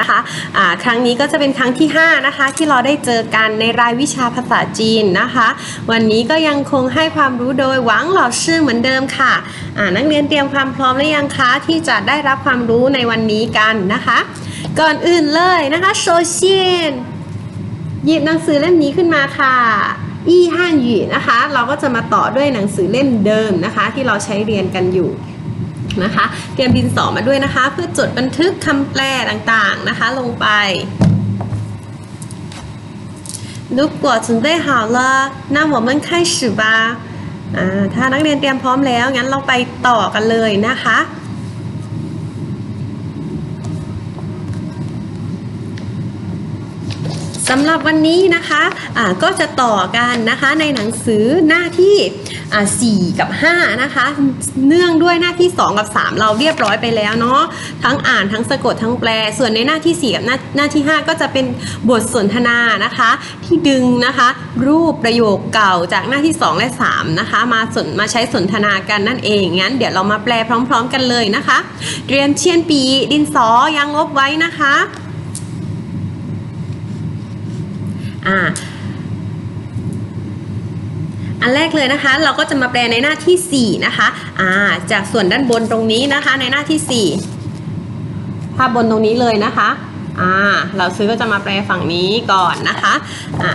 นะคะอ่าครั้งนี้ก็จะเป็นครั้งที่ 5 นะคะ ที่เราได้เจอกันในรายวิชาภาษาจีนนะคะ วันนี้ก็ยังคงให้ความรู้โดยหวังหล่าชื่อเหมือนเดิมค่ะอ่านักเรียนเตรียมความพร้อมหรือยังคะที่จะได้รับความรู้ในวันนี้กันนะคะ ก่อนอื่นเลยนะคะโซเชียนหยิบหนังสือเล่มนี้ขึ้นมาค่ะอี้ฮั่นหยีนะคะ เราก็จะมาต่อด้วยหนังสือเล่มเดิมนะคะ ที่เราใช้เรียนกันอยู่ นะคะเตรียมดินสอมาด้วยนะคะ เพื่อจดบันทึกคำแปลต่างๆนะคะ ลงไป如果准备好了那我们开始吧อ่าถ้านักเรียนเตรียมพร้อมแล้ว งั้นเราไปต่อกันเลยนะคะ สำหรับวันนี้นะคะะก็จะต่อกันนะคะในหนังสือหน้าที่ 4 กับ 5 นะคะ เนื่องด้วยหน้าที่ 2 กับ 3 เราเรียบร้อยไปแล้วเนาะทั้งอ่านทั้งสะกดทั้งแปล ส่วนในหน้าที่ 4 กับหน้าหน้าที่ 5 ก็จะเป็นบทสนทนานะคะ ที่ดึงนะคะ รูปประโยคเก่าจากหน้าที่ 2 และ 3 นะคะ มาสนมาใช้สนทนากันนั่นเองงั้นเดี๋ยวเรามาแปลพร้อม ๆ กันเลยนะคะ เรียนเชียนปีดินสอยังลบไว้นะคะ อ่าอันแรกเลยนะคะเราก็จะมาแปลในหน้าที่ 4 นะคะอ่าจากส่วนด้านบนตรงนี้นะคะในหน้าที่ 4 ภาพบนตรงนี้เลยนะคะอ่าเราซื้อก็จะมาแปลฝั่งนี้ก่อนนะคะอ่า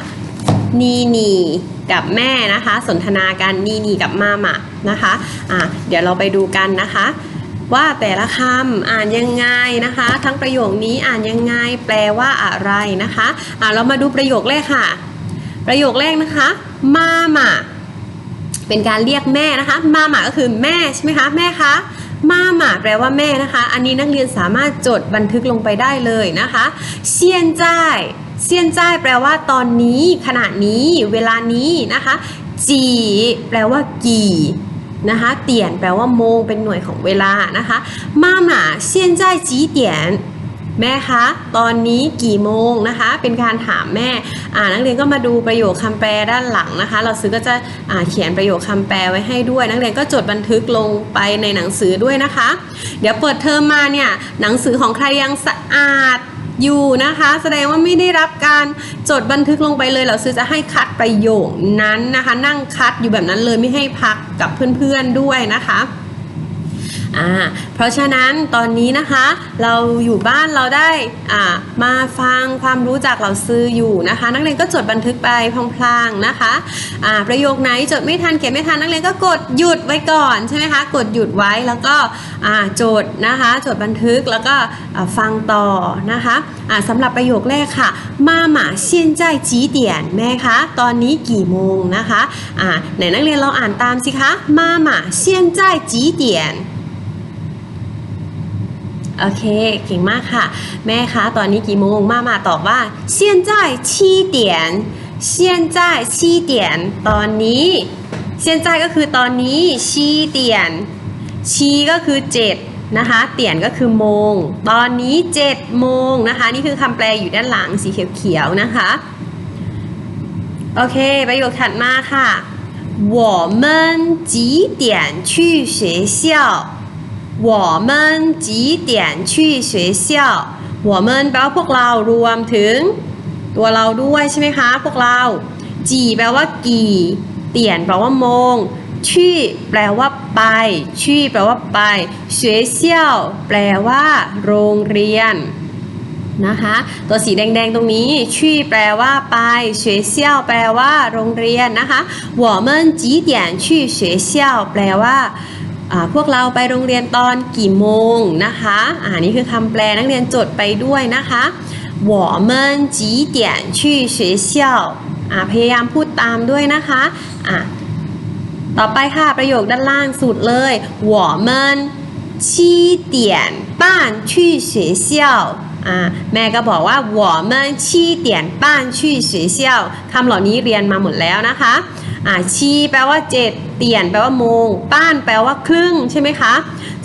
นีนีกับแม่นะคะ สนทนากันนีนีกับมามานะคะอ่าเดี๋ยวเราไปดูกันนะคะ ว่าแต่ละคำอ่านยังไงนะคะ ทั้งประโยคนี้อ่านยังไง แปลว่าอะไรนะคะอ่าเรามาดูประโยคแรกค่ะ ประโยคแรกนะคะมาหมาเป็นการเรียกแม่นะคะ มาหมาก็คือแม่ใช่ไหมคะแม่คะมาหมาแปลว่าแม่นะคะ อันนี้นักเรียนสามารถจดบันทึกลงไปได้เลยนะคะเซียนจ้ายเซียนจ้ายแปลว่าตอนนี้ขณะนี้ เวลานี้นะคะจีแปลว่ากี่ นะคะเตียนแปลว่าโมงเป็นหน่วยของเวลานะคะมาหมาเซียนจ้ายจีเตียนแม่คะ ตอนนี้กี่โมงนะคะ เป็นการถามแม่ อ่านักเรียนก็มาดูประโยคคำแปลด้านหลังนะคะ เราซื้อก็จะอ่าเขียนประโยคคำแปลไว้ให้ด้วย นักเรียนก็จดบันทึกลงไปในหนังสือด้วยนะคะ เดี๋ยวเปิดเทอมมาเนี่ย หนังสือของใครยังสะอาด อยู่นะคะ แสดงว่าไม่ได้รับการจดบันทึกลงไปเลย เราซื้อจะให้คัดประโยคนั้นนะคะ นั่งคัดอยู่แบบนั้นเลยไม่ให้พักกับเพื่อนๆด้วยนะคะ อ่าเพราะฉะนั้นตอนนี้นะคะ เราอยู่บ้านเราได้อ่ามาฟังความรู้จากเราซื้ออยู่นะคะ นักเรียนก็จดบันทึกไปพลางๆนะคะอ่าประโยคไหนจดไม่ทันเขียนไม่ทันนักเรียนก็กดหยุดไว้ก่อนใช่ไหมคะกดหยุดไว้แล้วก็อ่าจดนะคะจดบันทึกแล้วก็อ่าฟังต่อนะคะอ่าสำหรับประโยคแรกค่ะมาหมาเซียนใจจีเตียนแม่คะตอนนี้กี่โมงนะคะอ่าไหนนักเรียนเราอ่านตามสิคะมาหมาเซียนใจจีเตียน โอเค เก่งมากค่ะ แม่คะ ตอนนี้กี่โมง มามาตอบว่า现在七点现在七点ตอนนี้现在ก็คือตอนนี้七点ชีก็คือ7นะคะ เตียนก็คือโมง ตอนนี้7โมงนะคะ นี่คือคำแปลอยู่ด้านหลังสีเขียวๆนะคะ โอเค ประโยคถัดมาค่ะ我们几点去学校 我们几点去学校我们แปลว่าพวกเรารวมถึงตัวเราด้วยใช่ไหมคะ พวกเรา จีแปลว่ากี่ เตียนแปลว่าโมง ชี่แปลว่าไป ชี่แปลว่าไป学校แปลว่า โรงเรียน นะคะ ตัวสีแดงๆตรงนี้ชี่แปลว่าไป学校แปลว่า โรงเรียนนะคะ我们几点去学校แปลว่าอ่า พวกเราไปโรงเรียนตอนกี่โมงนะคะอ่านี่คือคำแปลนักเรียนจดไปด้วยนะคะ我们几点去学校อ่าพยายามพูดตามด้วยนะคะอ่าต่อไปค่ะประโยคด้านล่างสุดเลย我们七点半去学校อ่าแม่ก็บอกว่า我们七点半去学校คำเหล่านี้เรียนมาหมดแล้วนะคะ อ่าชีแปลว่าเจ็ดเตียนแปลว่าโมง ป้านแปลว่าครึ่งใช่ไหมคะ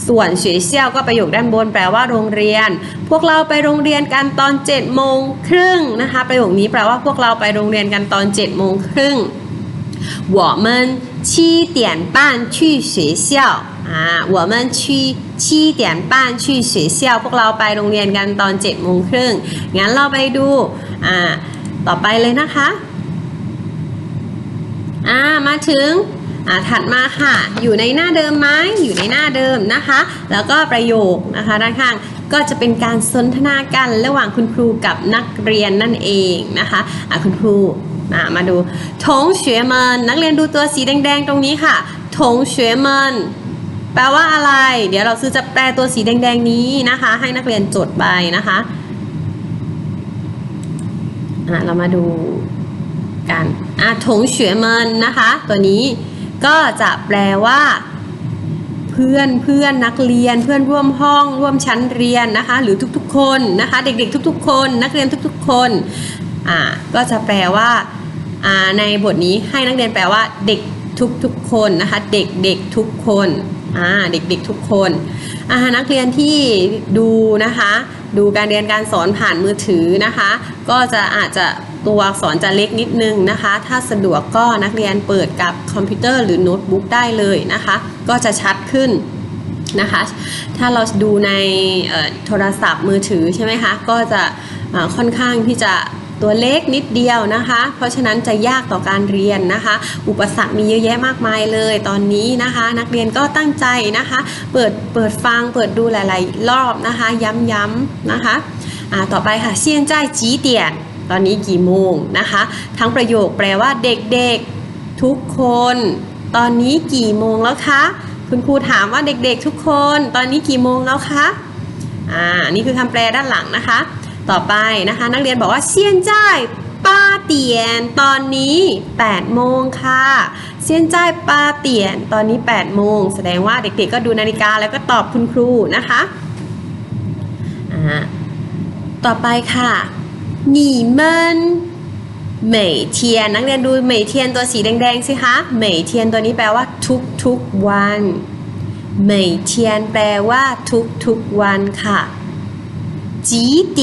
ส่วนเฉยเซี่ยวก็ประโยคด้านบนแปลว่าโรงเรียน พวกเราไปโรงเรียนกันตอน7จ็ดโมงครึ่งนะคะ ประโยคนี้แปลว่าพวกเราไปโรงเรียนกันตอน7จ็ดโมงครึ่ง我们七点半去学校 อ่า我们去七点半去学校พวกเราไปโรงเรียนกันตอน7จ็ดโมงครึ่งงั้นเราไปดูอ่าต่อไปเลยนะคะ อ่ามาถึงอ่าถัดมาค่ะ อยู่ในหน้าเดิมไหมอยู่ในหน้าเดิมนะคะ แล้วก็ประโยคนะคะด้านข้างก็จะเป็นการสนทนากันระหว่างคุณครูกับนักเรียนนั่นเองนะคะอะคุณครูอ่ามาดูทงเฉวยเมินนักเรียนดูตัวสีแดงๆ ตรงนี้ค่ะทงเฉวยเมินแปลว่าอะไร เดี๋ยวเราซื้อจะแปลตัวสีแดงๆนี้นะคะ ให้นักเรียนจดไปนะคะอะเรามาดู กันอะถงเฉวยเมินนะคะ ตัวนี้ก็จะแปลว่า เพื่อนเพื่อนนักเรียนเพื่อนร่วมห้องร่วมชั้นเรียนนะคะ หรือทุกๆ คนนะคะ เด็กๆ ทุกๆ คน นักเรียนทุกๆ คนอ่าก็จะแปลว่าอ่าในบทนี้ให้นักเรียนแปลว่าเด็กทุกๆคนนะคะ เด็กๆทุกคนอ่าเด็กๆทุกคนอ่านักเรียนที่ดูนะคะ ดูการเรียนการสอนผ่านมือถือนะคะ ก็จะอาจจะ ตัวอักษรจะเล็กนิดนึงนะคะ ถ้าสะดวกก็นักเรียนเปิดกับคอมพิวเตอร์หรือโน้ตบุ๊กได้เลยนะคะ ก็จะชัดขึ้นนะคะ ถ้าเราดูในโทรศัพท์มือถือใช่ไหมคะ ก็จะค่อนข้างที่จะตัวเล็กนิดเดียวนะคะ เพราะฉะนั้นจะยากต่อการเรียนนะคะ อุปสรรคมีเยอะแยะมากมายเลยตอนนี้นะคะ นักเรียนก็ตั้งใจนะคะ เปิดเปิดฟังเปิดดูหลาย ๆ รอบนะคะ ย้ำๆนะคะต่อไปค่ะเซียนใจจีเตียน ตอนนี้กี่โมงนะคะ ทั้งประโยคแปลว่าเด็กๆทุกคน ตอนนี้กี่โมงแล้วคะ คุณครูถามว่าเด็กๆทุกคน ตอนนี้กี่โมงแล้วคะอ่านี่คือคำแปลด้านหลังนะคะ ต่อไปนะคะ นักเรียนบอกว่าเซียนจ้ายป้าเตียน ตอนนี้8โมงค่ะเซียนจ้ายป้าเตียน ตอนนี้8โมงแสดงว่าเด็กๆก็ดูนาฬิกาแล้วก็ตอบคุณครูนะคะ ต่อไปค่ะ 你们每天นักเรียนดู每天ตัวสีแดงๆสิคะ每天ตัวนี้แปลว่าทุกๆวัน每天แปลว่าทุกๆวันค่ะ几点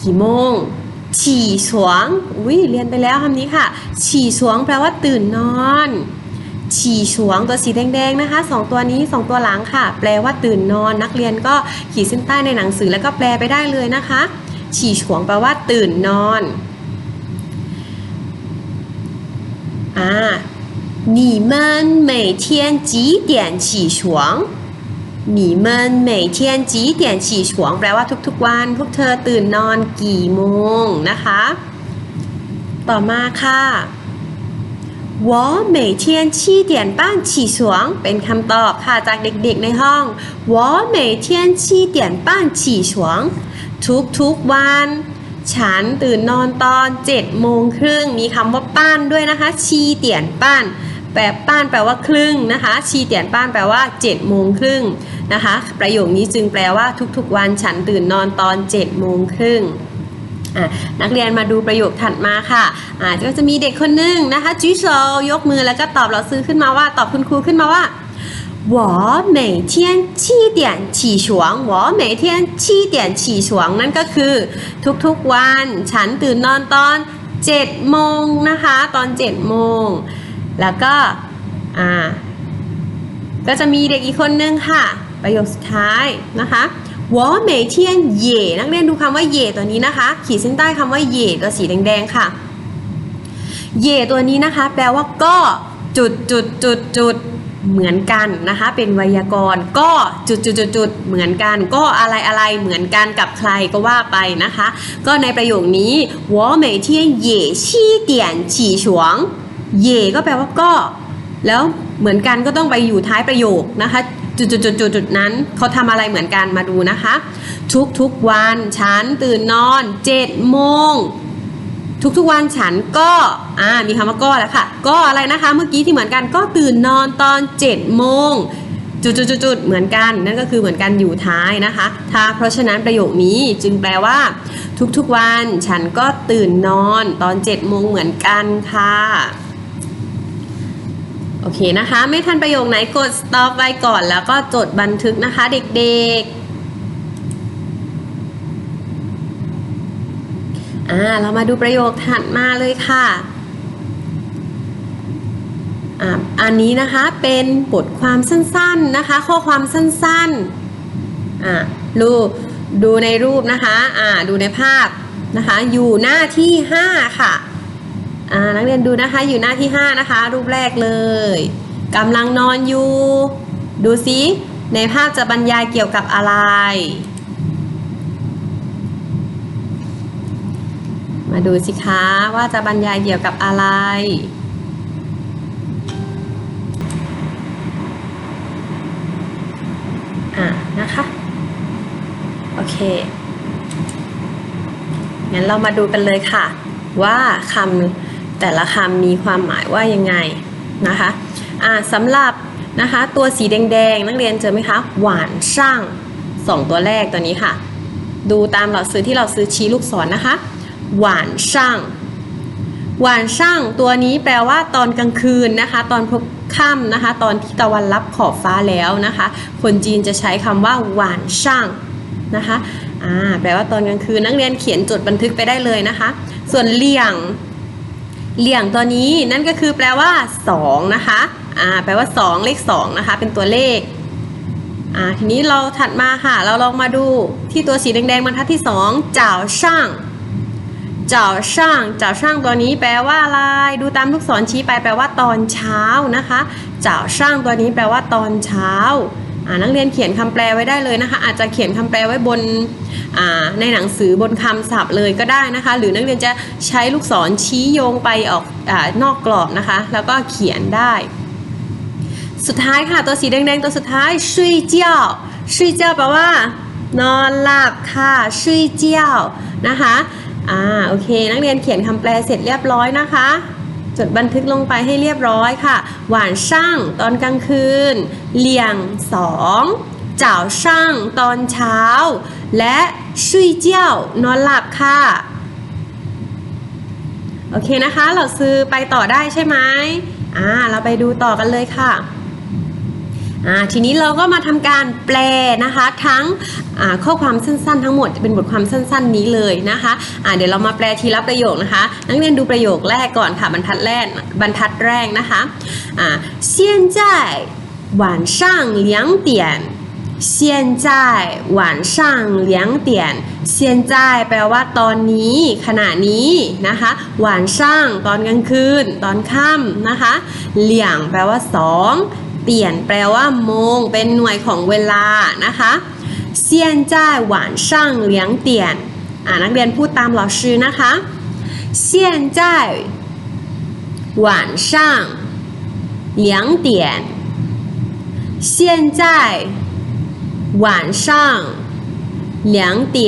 กี่โมงฉี่สวงอุ้ยเรียนไปแล้วคำนี้ค่ะ ฉี่สวงแปลว่าตื่นนอน ฉี่ฉวงตัวสีแดงๆนะคะสองตัวนี้สองตัวหลังค่ะ แปลว่าตื่นนอน นักเรียนก็ขีดเส้นใต้ในหนังสือแล้วก็แปลไปได้เลยนะคะ ฉี่ฉวงแปลว่าตื่นนอนอ่า你们每天几点起床你们每天几点起床แปลว่าทุกๆวัน พวกเธอตื่นนอนกี่โมงนะคะ ต่อมาค่ะ 我每天七点半起床เป็นคำตอบค่ะจากเด็กๆในห้อง我每天七点半起床 ทุกๆวัน ฉันตื่นนอนตอน7โมงครึ่งมีคำว่าป้านด้วยนะคะ ชีเตียนป้านแปลป้านแปลว่าครึ่งนะคะ ชีเตียนป้านแปลว่า7โมงครึ่งนะคะ ประโยคนี้จึงแปลว่าทุกๆวันฉันตื่นนอนตอน7โมงครึ่งนักเรียนมาดูประโยคถัดมาค่ะก็จะมีเด็กคนหนึงนะคะจีโซยกมือแล้วก็ตอบเราซื้อขึ้นมาว่า ตอบคุณครูขึ้นมาว่า 我每天七点起床我每天七点起床นั่นก็คือ ทุกๆวัน ฉันตื่นนอนตอน7โมงนะคะ ตอน7โมง แล้วก็อ่า ก็จะมีเด็กอีกคนนึงค่ะ ประโยคสุดท้ายนะคะ我每天也นักเรียนดูคำว่าเย่ตัวนี้นะคะ ขีดเส้นใต้คำว่าเย่ตัวสีแดงๆค่ะ เย่ตัวนี้นะคะ แปลว่าก็จุดจุดจุดจุด เหมือนกันนะคะ เป็นไวยากรณ์ก็จุดจุดจุดจุดเหมือนกัน ก็อะไรอะไรเหมือนกันกับใครก็ว่าไปนะคะ ก็ในประโยคนี้我每天也七点起床เย่ก็แปลว่าก็ แล้วเหมือนกันก็ต้องไปอยู่ท้ายประโยคนะคะ จุดจุดจุดจุดจุดนั้นเขาทำอะไรเหมือนกันมาดูนะคะ ทุกทุกๆวันฉันตื่นนอน7โมง ทุกๆวันฉันก็อ่ามีคำว่าก็แล้วค่ะ ก็อะไรนะคะเมื่อกี้ที่เหมือนกันก็ตื่นนอนตอน7จุดจุดจุดจุดเหมือนกัน นั่นก็คือเหมือนกันอยู่ท้ายนะคะถ้าเพราะฉะนั้นประโยคนี้จึงแปลว่า ทุกๆวันฉันก็ตื่นนอนตอน7โมงเหมือนกันค่ะโอเคนะคะ ไม่ทันประโยคไหนกด stop ไว้ก่อนแล้วก็จดบันทึกนะคะเด็กๆ อ่าเรามาดูประโยคถัดมาเลยค่ะอ่าอันนี้นะคะเป็นบทความสั้นๆนะคะ ข้อความสั้นๆอ่าดูดูในรูปนะคะอ่าดูในภาพนะคะ อยู่หน้าที่ 5 ค่ะอ่านักเรียนดูนะคะอยู่หน้าที่ 5 นะคะ รูปแรกเลยกำลังนอนอยู่ ดูซิในภาพจะบรรยายเกี่ยวกับอะไร มาดูสิคะว่าจะบรรยายเกี่ยวกับอะไร อะนะคะ โอเค งั้นเรามาดูกันเลยค่ะ ว่าคำแต่ละคำมีความหมายว่ายังไงนะคะ อะสำหรับนะคะตัวสีแดงๆ นักเรียนเจอไหมคะ หวานช่างสองตัวแรกตัวนี้ค่ะ ดูตามเราซื้อที่เราซื้อชี้ลูกศรนนะคะ หวานช่างหวานช่างตัวนี้แปลว่าตอนกลางคืนนะคะ ตอนพบค่ำนะคะ ตอนที่ตะวันรับขอบฟ้าแล้วนะคะ คนจีนจะใช้คำว่าหวานช่างนะคะอ่าแปลว่าตอนกลางคืนนักเรียนเขียนจดบันทึกไปได้เลยนะคะ ส่วนเลี่ยงเลี่ยงตัวนี้นั่นก็คือแปลว่า2นะคะอ่าแปลว่า 2 เลข2นะคะ เป็นตัวเลขอ่าทีนี้เราถัดมาค่ะ เราลองมาดูที่ตัวสีแดงๆบรรทัดที่2จ่าวช่าง เจ้าช่างเจ้าช่างตัวนี้แปลว่าอะไรดูตามลูกศรชี้ไปแปลว่าตอนเช้านะคะเจ้าช่างตัวนี้แปลว่าตอนเช้านักเรียนเขียนคำแปลไว้ได้เลยนะคะ อาจจะเขียนคำแปลไว้บนในหนังสือบนคำศัพท์เลยก็ได้นะคะ หรือนักเรียนจะใช้ลูกศรชี้โยงไปออกอนอกกรอบนะคะ แล้วก็เขียนได้ สุดท้ายค่ะตัวสีแดงๆตัวสุดท้ายชุยเจียวชุยเจียวแปลว่า นอนหลับค่ะชุยเจียวนะคะ อ่าโอเค นักเรียนเขียนคำแปลเสร็จเรียบร้อยนะคะ จดบันทึกลงไปให้เรียบร้อยค่ะ หวานช่างตอนกลางคืนเลี่ยงสองเจ้าช่างตอนเช้า และชุยเจียวนอนหลับค่ะ โอเคนะคะ เราซื้อไปต่อได้ใช่ไหมอ่า เราไปดูต่อกันเลยค่ะ ทีนี้เราก็มาทำการแปลนะคะ ทั้งอ่าข้อความสั้นๆ ทั้งหมดจะเป็นบทความสั้น ๆ นี้เลยนะคะ อ่า เดี๋ยวเรามาแปลทีละประโยคนะคะ นักเรียนดูประโยคแรกก่อนค่ะ บรรทัดแรก บรรทัดแรกนะคะ อ่า现在晚上两点现在晚上两点现在แปลว่าตอนนี้ ขณะนี้นะคะหวานช่างตอนกลางคืน ตอนค่ำนะคะ เหลี่ยงแปลว่าสองเ ปลี่ยนแปลว่าโมง เป็นหน่วยของเวลานะคะ现在晚上两点อ่านักเรียนพูดตาม老师นะคะ现在晚上两点现在晚上两点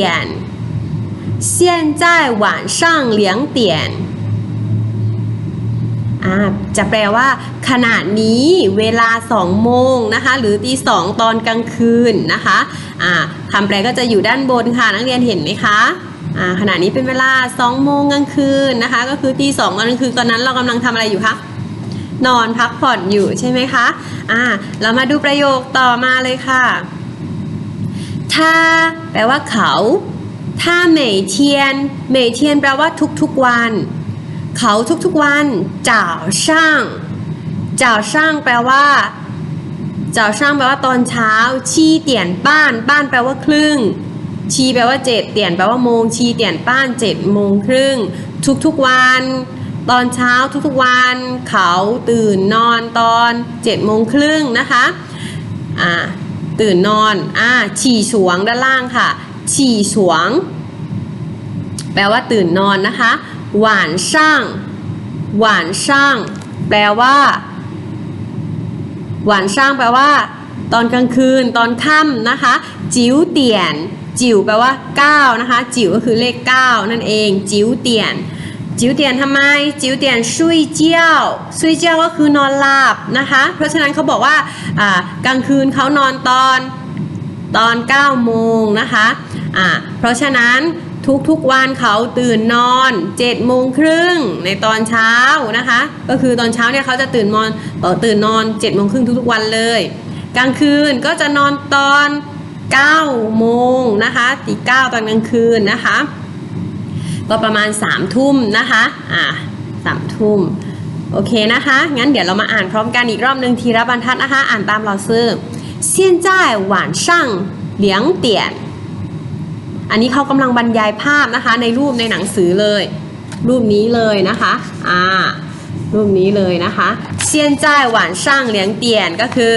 现在晚上两点อ่า จะแปลว่า ขณะนี้เวลา 2 โมงนะคะ หรือตีสองตอนกลางคืนนะคะคำแปลก็จะอยู่ด้านบนค่ะ นักเรียนเห็นไหมคะขณะนี้เป็นเวลา 2 โมงกลางคืนนะคะ ก็คือตีสองตอนกลางคืนตอนนั้นเรากำลังทำอะไรอยู่คะนอนพักผ่อนอยู่ใช่ไหมคะอ่าเรามาดูประโยคต่อมาเลยค่ะถ้าแปลว่าเขา ถ้าเหมยเทียนเหมยเทียนแปลว่าทุกๆวัน เขาทุกๆวันจ่าวช่างจ่าวช่างแปลว่าจ่าวช่างแปลว่าตอนเช้า ชีเตียนป้าน ป้านแปลว่าครึ่ง ชีแปลว่าเจ็ดเตียนแปลว่าโมง ชีเตียนป้านเจ็ดโมงครึ่ง ทุกๆวัน ตอนเช้าทุกๆวัน เขาตื่นนอนตอนเจ็ดโมงครึ่งนะคะอ่าตื่นนอนอ่าฉี่ฉวงด้านล่างค่ะ ฉี่ฉวง แปลว่าตื่นนอนนะคะ หวานช่าง หวานช่าง แปลว่า หวานช่างแปลว่า ตอนกลางคืนตอนค่ำนะคะ จิ๋วเตียน จิ๋วแปลว่า9นะคะ จิ๋วก็คือเลข 9 นั่นเอง จิ๋วเตียน จิ๋วเตียนทำไม จิ๋วเตียนชุยเจียวชุยเจียวก็คือนอนหลับนะคะ เพราะฉะนั้นเขาบอกว่าอ่ากลางคืนเขานอนตอนตอน9โมงนะคะอ่าเพราะฉะนั้น ทุกๆวันเขาตื่นนอน7โมงครึ่งในตอนเช้านะคะ ก็คือตอนเช้าเนี่ยเขาจะตื่นนอนต่อตื่นนอน7โมงครึ่งทุกๆวันเลย กลางคืนก็จะนอนตอน 9 โมงนะคะตี9ตอนกลางคืนนะคะ ก็ประมาณ3ามทุ่มนะคะ อ่าสามทุ่ม โอเคนะคะ งั้นเดี๋ยวเรามาอ่านพร้อมกันอีกรอบหนึ่งทีละบรรทัดนะคะ อ่านตามเราซื้อ现在晚上两点 อันนี้เขากำลังบรรยายภาพนะคะ ในรูปในหนังสือเลย รูปนี้เลยนะคะอ่ารูปนี้เลยนะคะเซียนจ่ายหวานช่างเหลียงเตียนก็คือ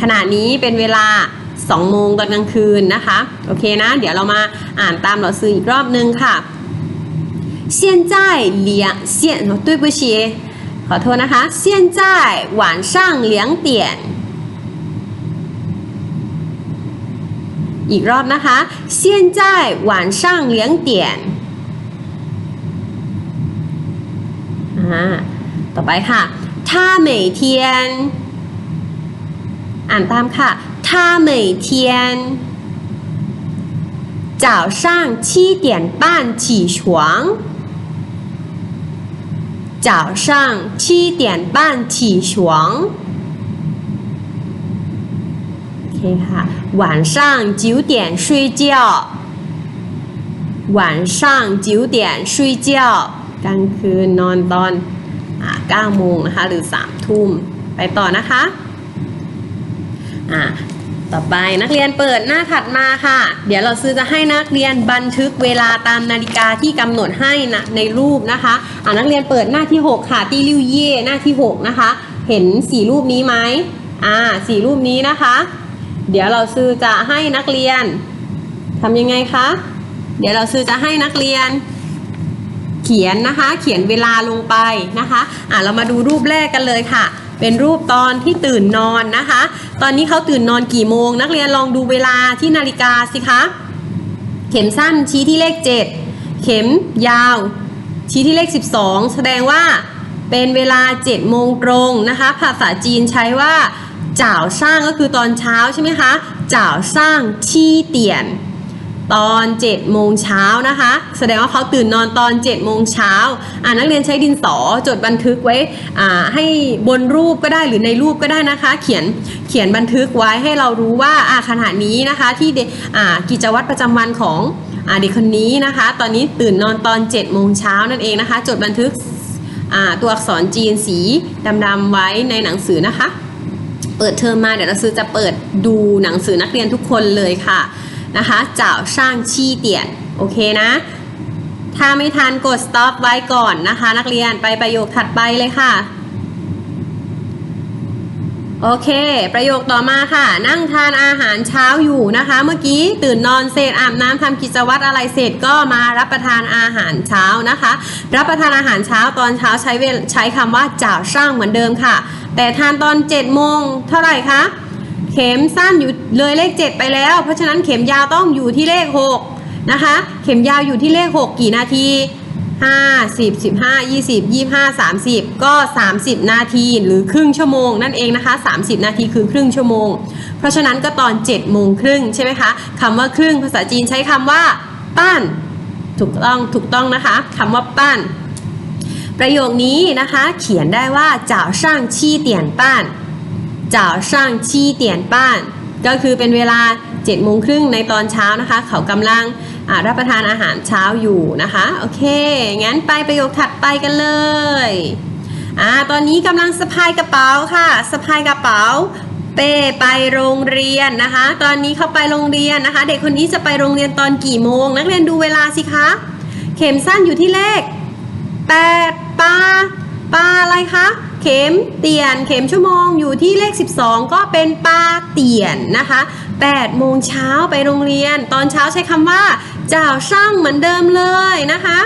ขณะนี้เป็นเวลา2โมงตอนกลางคืนนะคะ โอเคนะ เดี๋ยวเรามาอ่านตามหลอสืออีกรอบนึงค่ะเซียนจ่ายเลียงเซียนด้วย不起ขอโทษนะคะเซียนจ่ายหวานช่างเลียงเตียน อีกรอบนะคะ现在晚上两点อ่าต่อไปค่ะ他每天อ่านตามค่ะ他每天早上七点半起床早上七点半起床โอเคค่ะ 晚上九点睡觉晚上九点睡觉กลางคืนนอนตอนอ่า9โมงนะคะ หรือ 3 ทุ่ม ไปต่อนะคะ อ่า ต่อไปนักเรียนเปิดหน้าถัดมาค่ะ เดี๋ยวเราซื้อจะให้นักเรียนบันทึกเวลาตามนาฬิกาที่กำหนดให้นะในรูปนะคะ อ่านักเรียนเปิดหน้าที่ 6 ค่ะตีริวเย่หน้าที่ 6 นะคะ เห็นสีรูปนี้ไหมอ่าสีรูปนี้นะคะ เดี๋ยวเราซื้อจะให้นักเรียนทำยังไงคะ เดี๋ยวเราซื้อจะให้นักเรียน เขียนนะคะ เขียนเวลาลงไปนะคะอะเรามาดูรูปแรกกันเลยค่ะ เป็นรูปตอนที่ตื่นนอนนะคะ ตอนนี้เขาตื่นนอนกี่โมง นักเรียนลองดูเวลาที่นาฬิกาสิคะ เข็มสั้นชี้ที่เลข 7 เข็มยาว ชี้ที่เลข 12 แสดงว่าเป็นเวลา7โมงตรงนะคะ ภาษาจีนใช้ว่า จ่าวช่างก็คือตอนเช้าใช่ไหมคะจ่าวช่างชี้เตียน ตอน7โมงเช้านะคะ แสดงว่าเขาตื่นนอนตอน7โมงเช้าอ่านักเรียนใช้ดินสอจดบันทึกไว้อ่าให้บนรูปก็ได้หรือในรูปก็ได้นะคะ เขียนเขียนบันทึกไว้ให้เรารู้ว่าอ่าขณะนี้นะคะที่อ่ากิจวัตรประจำวันของอ่าเด็กคนนี้นะคะ ตอนนี้ตื่นนอนตอน7โมงเช้านั่นเองนะคะ จดบันทึกอ่าตัวอักษรจีนสีดำๆไว้ในหนังสือนะคะ เปิดเทอมมาเดี๋ยวเราซื้อจะเปิดดูหนังสือนักเรียนทุกคนเลยค่ะนะคะจ่าช่างชี้เตียนโอเคนะ ถ้าไม่ทันกด stop ไว้ก่อนนะคะ นักเรียนไปประโยคถัดไปเลยค่ะ โอเค ประโยคต่อมาค่ะ นั่งทานอาหารเช้าอยู่นะคะ เมื่อกี้ตื่นนอนเสร็จอาบน้ำทำกิจวัตรอะไรเสร็จก็มารับประทานอาหารเช้านะคะ รับประทานอาหารเช้าตอนเช้าใช้ใช้คำว่าจ่าช่างเหมือนเดิมค่ะ แต่ทานตอน7โมงเท่าไหร่คะ เข็มสั้นอยู่เลยเลข 7 ไปแล้ว เพราะฉะนั้นเข็มยาวต้องอยู่ที่เลข 6 นะคะ เข็มยาวอยู่ที่เลข 6 กี่นาที 50 15 20 25 30 ก็ 30 นาทีหรือครึ่งชั่วโมงนั่นเองนะคะ 30 นาทีคือครึ่งชั่วโมง เพราะฉะนั้นก็ตอน7โมงครึ่งใช่ไหมคะคำว่าครึ่งภาษาจีนใช้คำว่า ป้านถูกต้องถูกต้องนะคะคำว่าป้าน ประโยคนี้นะคะ เขียนได้ว่าจ่าช่างชี้เตียนป้จ่าช่ชี้เตียนป้ก็คือเป็นเวลา7จ็ดโมงครึ่งในตอนเช้านะคะ เขากำลังรับประทานอาหารเช้าอยู่นะคะ โอเค งั้นไปประโยคถัดไปกันเลยอ่าตอนนี้กำลังสะพายกระเป๋าค่ะสะพายกระเป๋า เป้ไปโรงเรียนนะคะ ตอนนี้เขาไปโรงเรียนนะคะ เด็กคนนี้จะไปโรงเรียนตอนกี่โมง นักเรียนดูเวลาสิคะ เข็มสั้นอยู่ที่เลข แปดปลาปลาอะไรคะ เข็มเตียน เข็มชั่วโมงอยู่ที่เลข 12 ก็เป็นปลาเตียนนะคะ8โมงเช้าไปโรงเรียน ตอนเช้าใช้คำว่าจ่าวช่างเหมือนเดิมเลยนะคะ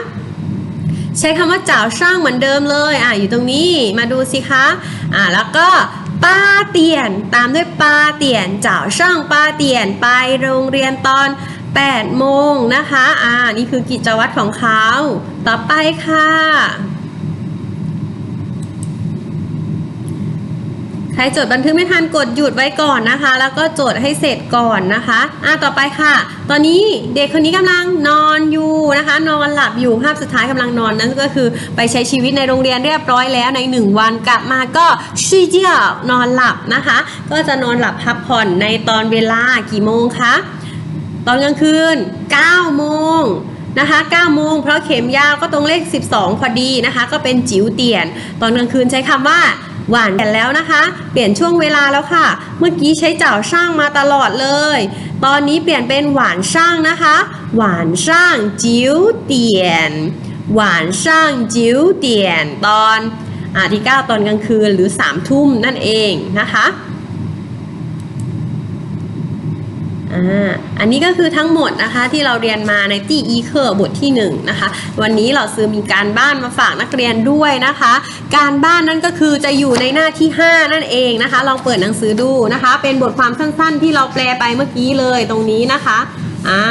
ใช้คำว่าจ่าวช่างเหมือนเดิมเลยอะอยู่ตรงนี้มาดูสิคะอะแล้วก็ป้าเตียน ตามด้วยป้าเตียนจ่าวช่างป้าเตียนไปโรงเรียนตอน 8 โมงนะคะ อ่า นี่คือกิจวัตรของเขา ต่อไปค่ะ ใครจดบันทึกไม่ทันกดหยุดไว้ก่อนนะคะ แล้วก็จดให้เสร็จก่อนนะคะ อะต่อไปค่ะ ตอนนี้เด็กคนนี้กำลังนอนอยู่นะคะ นอนหลับอยู่ภาพสุดท้ายกำลังนอนนั่นก็คือไปใช้ชีวิตในโรงเรียนเรียบร้อยแล้วในหนึ่งวันกลับมาก็ชีเจียนอนหลับนะคะ ก็จะนอนหลับพักผ่อนในตอนเวลากี่โมงคะ ตอนกลางคืน9โมงนะคะ9โมงเพราะเข็มยาวก็ตรงเลข 12 พอดีนะคะ ก็เป็นจิ๋วเตียน ตอนกลางคืนใช้คำว่าหวานกันแล้วนะคะ เปลี่ยนช่วงเวลาแล้วค่ะ เมื่อกี้ใช้เจ้าช่างมาตลอดเลย ตอนนี้เปลี่ยนเป็นหวานช่างนะคะ หวานช่างจิ๋วเตียน หวานช่างจิ๋วเตียน ตอนอาที่9ตอนกลางคืนหรือ3ทุ่มนั่นเองนะคะ อันนี้ก็คือทั้งหมดนะคะที่เราเรียนมาในตี้อีเคอร์บทที่1นะคะ วันนี้เราซื้อมีการบ้านมาฝากนักเรียนด้วยนะคะ การบ้านนั่นก็คือจะอยู่ในหน้าที่ 5 นั่นเองนะคะ ลองเปิดหนังสือดูนะคะ เป็นบทความสั้นๆ ที่เราแปลไปเมื่อกี้เลยตรงนี้นะคะอ่า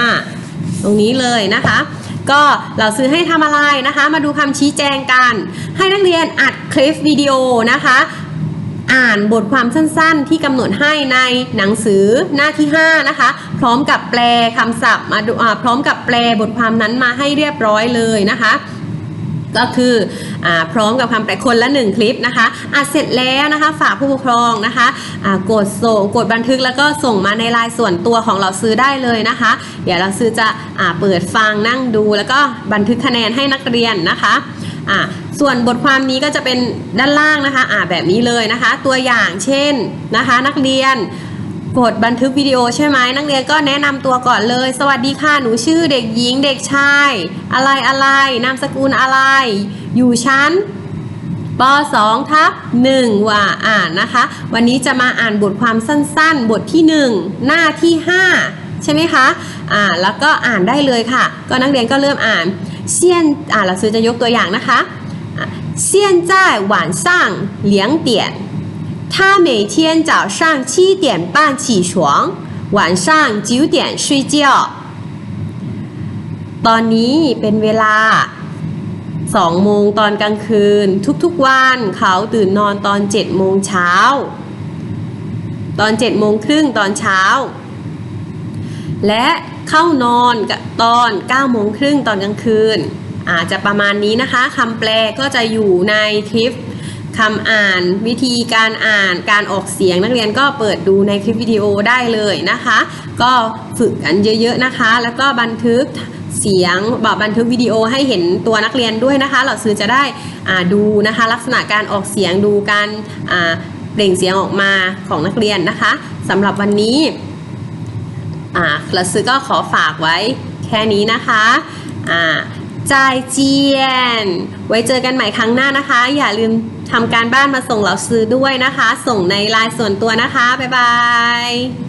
ตรงนี้เลยนะคะก็เราซื้อให้ทำอะไรนะคะ มาดูคำชี้แจงกัน ให้นักเรียนอัดคลิปวิดีโอนะคะ อ่านบทความสั้นๆ ที่กำหนดให้ในหนังสือหน้าที่ 5 นะคะ พร้อมกับแปลคำศัพท์มาดูพร้อมกับแปลบทความนั้นมาให้เรียบร้อยเลยนะคะก็คืออพร้อมกับคำแปลคนละหนึ่งคลิปนะคะอะเสร็จแล้วนะคะฝากผู้ปกครองนะคะอ่ากดส่งกดบันทึกแล้วก็ส่งมาในไลน์ส่วนตัวของเราซื้อได้เลยนะคะ เดี๋ยวเราซื้อจะอ่าเปิดฟังนั่งดูแล้วก็บันทึกคะแนนให้นักเรียนนะคะอ่า ส่วนบทความนี้ก็จะเป็นด้านล่างนะคะอ่าแบบนี้เลยนะคะ ตัวอย่างเช่นนะคะ นักเรียนกดบันทึกวิดีโอใช่ไหมนักเรียนก็แนะนำตัวก่อนเลย สวัสดีค่ะหนูชื่อเด็กหญิงเด็กชาย อะไรอะไรนามสกุลอะไร อยู่ชั้นป .2 ทับ1ว่าอ่านนะคะ วันนี้จะมาอ่านบทความสั้นๆ บทที่ 1 หน้าที่ 5 ใช่ไหมคะอ่าแล้วก็อ่านได้เลยค่ะ ก็นักเรียนก็เริ่มอ่านเซียนอ่าเราซื้อจะยกตัวอย่างนะคะ 现在晚上两点他每天早上七点半起床，晚上九点睡觉。ตอนนี้เป็นเวลา2โมงตอนกลางคืน ทุกๆวันเขาตื่นนอนตอน7โมงเช้า ตอน7โมงครึ่งตอนเช้า และเข้านอนกับตอน9โมงครึ่งตอนกลางคืน อาจจะประมาณนี้นะคะคำแปลก็จะอยู่ในคลิปคำอ่านวิธีการอ่านการออกเสียงนักเรียนก็เปิดดูในคลิปวิดีโอได้เลยนะคะ ก็ฝึกกันเยอะๆนะคะ แล้วก็บันทึกเสียงแบบบันทึกวิดีโอให้เห็นตัวนักเรียนด้วยนะคะเราซื้อจะได้ดูนะคะ ลักษณะการออกเสียงดูการเปล่งเสียงออกมาของนักเรียนนะคะสำหรับวันนี้เราซื้อก็ขอฝากไว้แค่นี้นะคะอ่า จายเจียน ไว้เจอกันใหม่ครั้งหน้านะคะ อย่าลืมทำการบ้านมาส่งเหล่าซื้อด้วยนะคะ ส่งในไลน์ส่วนตัวนะคะ บ๊ายบาย